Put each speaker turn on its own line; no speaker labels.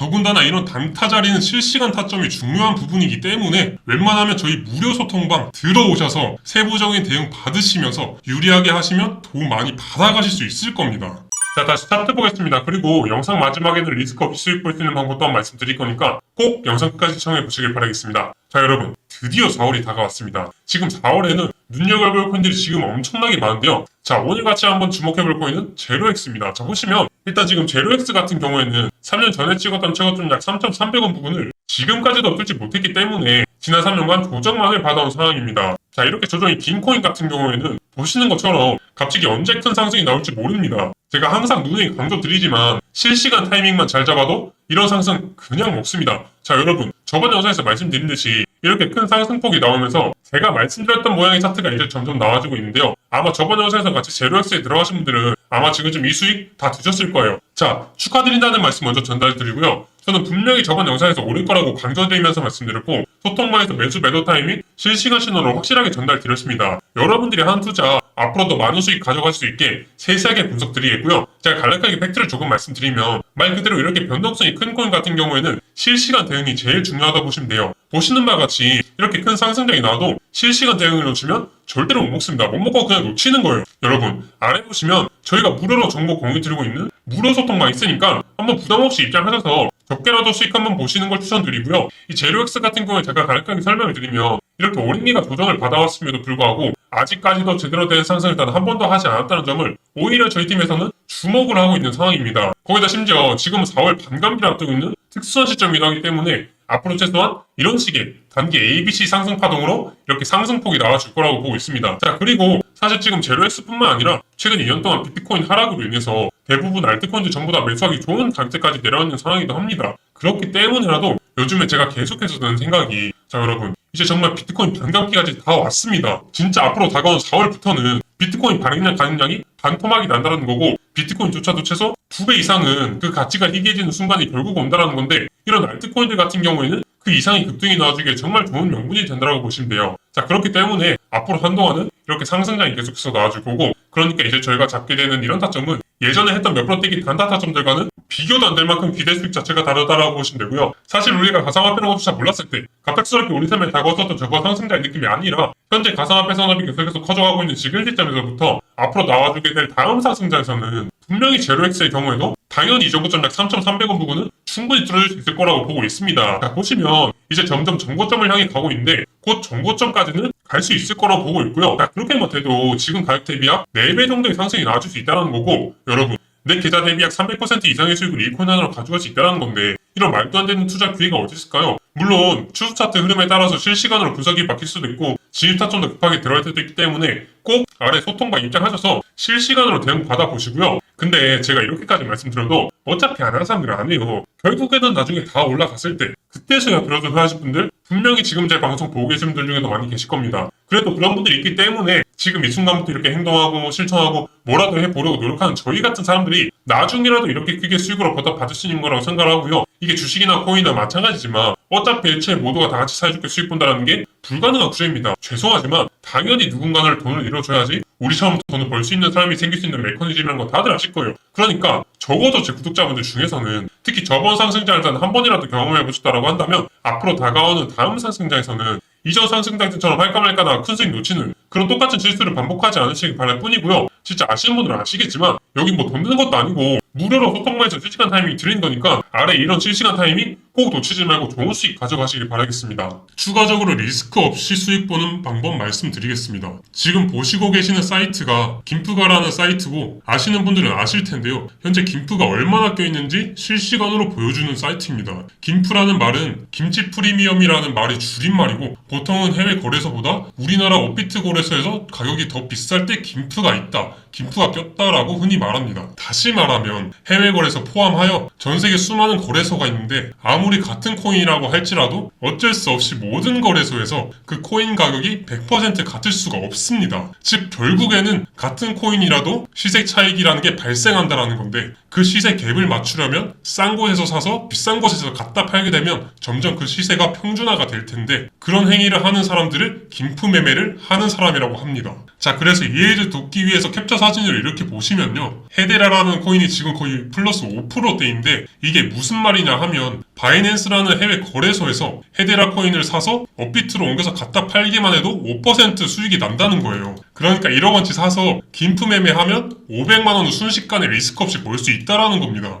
더군다나 이런 단타 자리는 실시간 타점이 중요한 부분이기 때문에 웬만하면 저희 무료 소통방 들어오셔서 세부적인 대응 받으시면서 유리하게 하시면 도움 많이 받아가실 수 있을 겁니다. 자, 다시 차트 보겠습니다. 그리고 영상 마지막에는 리스크 없이 수익 볼 수 있는 방법 또한 말씀드릴 거니까 꼭 영상 끝까지 시청해 보시길 바라겠습니다. 자, 여러분. 드디어 4월이 다가왔습니다. 지금 4월에는 눈여겨볼 코인들이 지금 엄청나게 많은데요. 자, 오늘 같이 한번 주목해볼 코인은 제로엑스입니다. 자, 보시면 일단 지금 제로엑스 같은 경우에는 3년 전에 찍었던 최고점 약 3,300원 부분을 지금까지도 뚫지 못했기 때문에 지난 3년간 조정만을 받아온 상황입니다. 자, 이렇게 조정이 긴 코인 같은 경우에는 보시는 것처럼 갑자기 언제 큰 상승이 나올지 모릅니다. 제가 항상 눈에 강조드리지만 실시간 타이밍만 잘 잡아도 이런 상승 그냥 먹습니다. 자, 여러분. 저번 영상에서 말씀드린 듯이 이렇게 큰 상승폭이 나오면서 제가 말씀드렸던 모양의 차트가 이제 점점 나와지고 있는데요. 아마 저번 영상에서 같이 제로엑스에 들어가신 분들은 아마 지금쯤 이 수익 다 드셨을 거예요. 자, 축하드린다는 말씀 먼저 전달드리고요. 저는 분명히 저번 영상에서 오를 거라고 강조드리면서 말씀드렸고 소통방에서 매수 매도 타이밍 실시간 신호를 확실하게 전달드렸습니다. 여러분들이 한 투자 앞으로도 많은 수익 가져갈 수 있게 세세하게 분석드리겠고요. 제가 간략하게 팩트를 조금 말씀드리면 말 그대로 이렇게 변동성이 큰 코인 같은 경우에는 실시간 대응이 제일 중요하다 보시면 돼요. 보시는 바와 같이 이렇게 큰 상승장이 나와도 실시간 대응을 놓치면 절대로 못 먹습니다. 못 먹고 그냥 놓치는 거예요. 여러분 아래 보시면 저희가 무료로 정보 공유 드리고 있는 무료 소통방 있으니까 한번 부담 없이 입장하셔서 적게라도 수익 한번 보시는 걸 추천드리고요. 이 제로엑스 같은 경우에 제가 간략하게 설명을 드리면 이렇게 오랜기가 조정을 받아왔음에도 불구하고 아직까지도 제대로 된 상승을 단 한 번도 하지 않았다는 점을 오히려 저희 팀에서는 주목을 하고 있는 상황입니다. 거기다 심지어 지금 4월 반감기를 앞두고 있는 특수한 시점이기도 하기 때문에 앞으로 최소한 이런 식의 단기 ABC 상승 파동으로 이렇게 상승폭이 나와줄 거라고 보고 있습니다. 자, 그리고 사실 지금 제로엑스뿐만 아니라 최근 2년 동안 비트코인 하락으로 인해서 대부분 알트코인들 전부 다 매수하기 좋은 가격대까지 내려있는 상황이기도 합니다. 그렇기 때문이라도 요즘에 제가 계속해서 드는 생각이 자 여러분 이제 정말 비트코인 반감기까지 다 왔습니다. 진짜 앞으로 다가온 4월부터는 비트코인 발행량 가능량이 반토막이 난다는 거고 비트코인조차도 최소 2배 이상은 그 가치가 희귀해지는 순간이 결국 온다는 건데 이런 알트코인들 같은 경우에는 그 이상의 급등이 나와주기에 정말 좋은 명분이 된다고 보시면 돼요. 자 그렇기 때문에 앞으로 한동안은 이렇게 상승장이 계속해서 나와줄 거고 그러니까 이제 저희가 잡게 되는 이런 타점은 예전에 했던 몇 프로 뛰기 단타 타점들과는 비교도 안 될 만큼 기대 수익 자체가 다르다라고 보시면 되고요. 사실 우리가 가상화폐라는 것조차 몰랐을 때 갑작스럽게 우리 삶에 다가왔었던 저거 상승자의 느낌이 아니라 현재 가상화폐 산업이 계속해서 커져가고 있는 지금 시점에서부터 앞으로 나와주게 될 다음 상승장에서는 분명히 제로엑스의 경우에도 당연히 이 정도점 약 3,300원 부분은 충분히 뚫어줄 수 있을 거라고 보고 있습니다. 자, 보시면 이제 점점 정고점을 향해 가고 있는데 곧 정고점까지는 갈 수 있을 거라고 보고 있고요. 자, 그렇게 못해도 지금 가격 대비 약 4배 정도의 상승이 나와줄 수 있다는 거고 여러분
내 계좌 대비 약 300% 이상의 수익을 이 코인 하나로 가져갈 수 있다는 건데 이런 말도 안 되는 투자 기회가 어디 있을까요? 물론 추수 차트 흐름에 따라서 실시간으로 분석이 바뀔 수도 있고 진입 타점도 급하게 들어갈 때도 있기 때문에 꼭 아래 소통방 입장하셔서 실시간으로 대응 받아보시고요. 근데 제가 이렇게까지 말씀드려도 어차피 안 하는 사람들은 안 해요. 결국에는 나중에 다 올라갔을 때 그때서야 들어서 하실 분들 분명히 지금 제 방송 보고 계신 분들 중에도 많이 계실 겁니다. 그래도 그런 분들이 있기 때문에 지금 이 순간부터 이렇게 행동하고 실천하고 뭐라도 해보려고 노력하는 저희 같은 사람들이 나중이라도 이렇게 크게 수익으로 보답 받을 수 있는 거라고 생각하고요. 이게 주식이나 코인이나 마찬가지지만 어차피 애초에 모두가 다 같이 사이좋게 수익 본다는 게 불가능한 구조입니다. 죄송하지만 당연히 누군가를 돈을 잃어줘야지 우리처럼 돈을 벌 수 있는 사람이 생길 수 있는 메커니즘이라는 거 다들 아실 거예요. 그러니까 적어도 제 구독자분들 중에서는 특히 저번 상승장을 일단 한 번이라도 경험해 보셨다라고 한다면 앞으로 다가오는 다음 상승장에서는 이전 상승장들처럼 할까 말까나 큰 수익 놓치는 그런 똑같은 실수를 반복하지 않으시길 바랄 뿐이고요. 진짜 아시는 분들은 아시겠지만 여기 뭐 돈 드는 것도 아니고 무료로 소통방에서 실시간 타이밍 드리는 거니까 아래 이런 실시간 타이밍 꼭 놓치지 말고 좋은 수익 가져가시길 바라겠습니다. 추가적으로 리스크 없이 수익 보는 방법 말씀드리겠습니다. 지금 보시고 계시는 사이트가 김프가라는 사이트고 아시는 분들은 아실 텐데요. 현재 김프가 얼마나 껴있는지 실시간으로 보여주는 사이트입니다. 김프라는 말은 김치 프리미엄이라는 말이 줄임말이고 보통은 해외 거래소보다 우리나라 업비트 거래소에서 가격이 더 비쌀 때 김프가 있다. 김프가 꼈다라고 흔히 말합니다. 다시 말하면 해외 거래소 포함하여 전 세계 수많은 거래소가 있는데 아무리 같은 코인이라고 할지라도 어쩔 수 없이 모든 거래소에서 그 코인 가격이 100% 같을 수가 없습니다. 즉 결국에는 같은 코인이라도 시세 차익이라는 게 발생한다라는 건데 그 시세 갭을 맞추려면 싼 곳에서 사서 비싼 곳에서 갖다 팔게 되면 점점 그 시세가 평준화가 될 텐데 그런 행위를 하는 사람들을 김프 매매를 하는 사람이라고 합니다. 자 그래서 이해를 돕기 위해서 캡처 사진을 이렇게 보시면요 헤데라라는 코인이 지금 거의 플러스 5%대인데 이게 무슨 말이냐 하면 바이낸스라는 해외 거래소에서 헤데라 코인을 사서 업비트로 옮겨서 갖다 팔기만 해도 5% 수익이 난다는 거예요. 그러니까 1억 원치 사서 김프 매매하면 500만 원을 순식간에 리스크 없이 벌 수 있다라는 겁니다.